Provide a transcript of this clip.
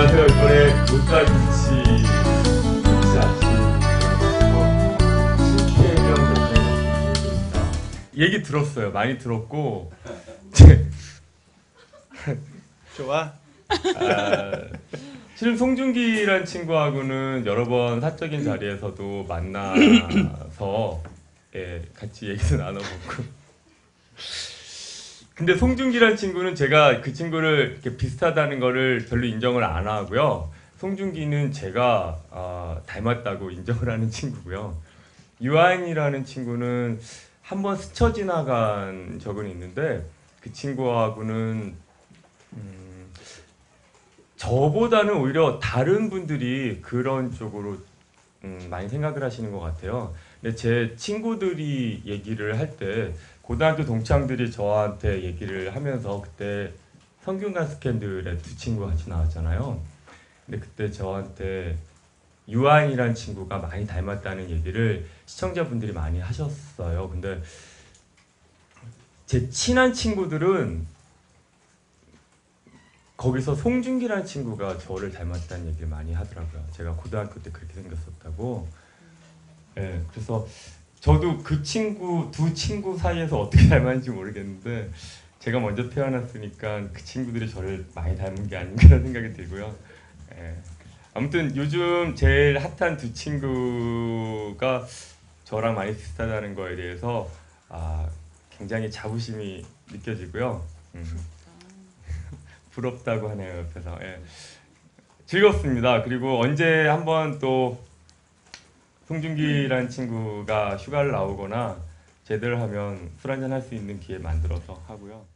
안녕하세요. 이번에 문자 기치 얘기 들었어요. 많이 들었고 좋아. 아, 실은 송중기란 친구하고는 여러 번 사적인 자리에서도 만나서 예, 같이 얘기도 나눠보고 근데 송중기란 친구는 제가 그 친구를 이렇게 비슷하다는 거를 별로 인정을 안 하고요. 송중기는 제가 아, 닮았다고 인정을 하는 친구고요. 유아인이라는 친구는 한 번 스쳐 지나간 적은 있는데 그 친구하고는 음, 저보다는 오히려 다른 분들이 그런 쪽으로 음, 많이 생각을 하시는 것 같아요. 제 친구들이 얘기를 할 때 고등학교 동창들이 저한테 얘기를 하면서 그때 성균관 스캔들에 두 친구가 같이 나왔잖아요. 근데 그때 저한테 유아인이라는 친구가 많이 닮았다는 얘기를 시청자분들이 많이 하셨어요. 근데 제 친한 친구들은 거기서 송중기라는 친구가 저를 닮았다는 얘기를 많이 하더라고요. 제가 고등학교 때 그렇게 생겼었다고. 예, 그래서 저도 그 친구 두 친구 사이에서 어떻게 닮았는지 모르겠는데 제가 먼저 태어났으니까 그 친구들이 저를 많이 닮은 게 아닌가라는 생각이 들고요. 예. 아무튼 요즘 제일 핫한 두 친구가 저랑 많이 비슷하다는 거에 대해서 아, 굉장히 자부심이 느껴지고요. 음. 부럽다고 하네요 옆에서 예. 즐겁습니다. 그리고 언제 한번 또 송중기라는 친구가 휴가를 나오거나 제대로 하면 술 한잔 할 수 있는 기회 만들어서 하고요.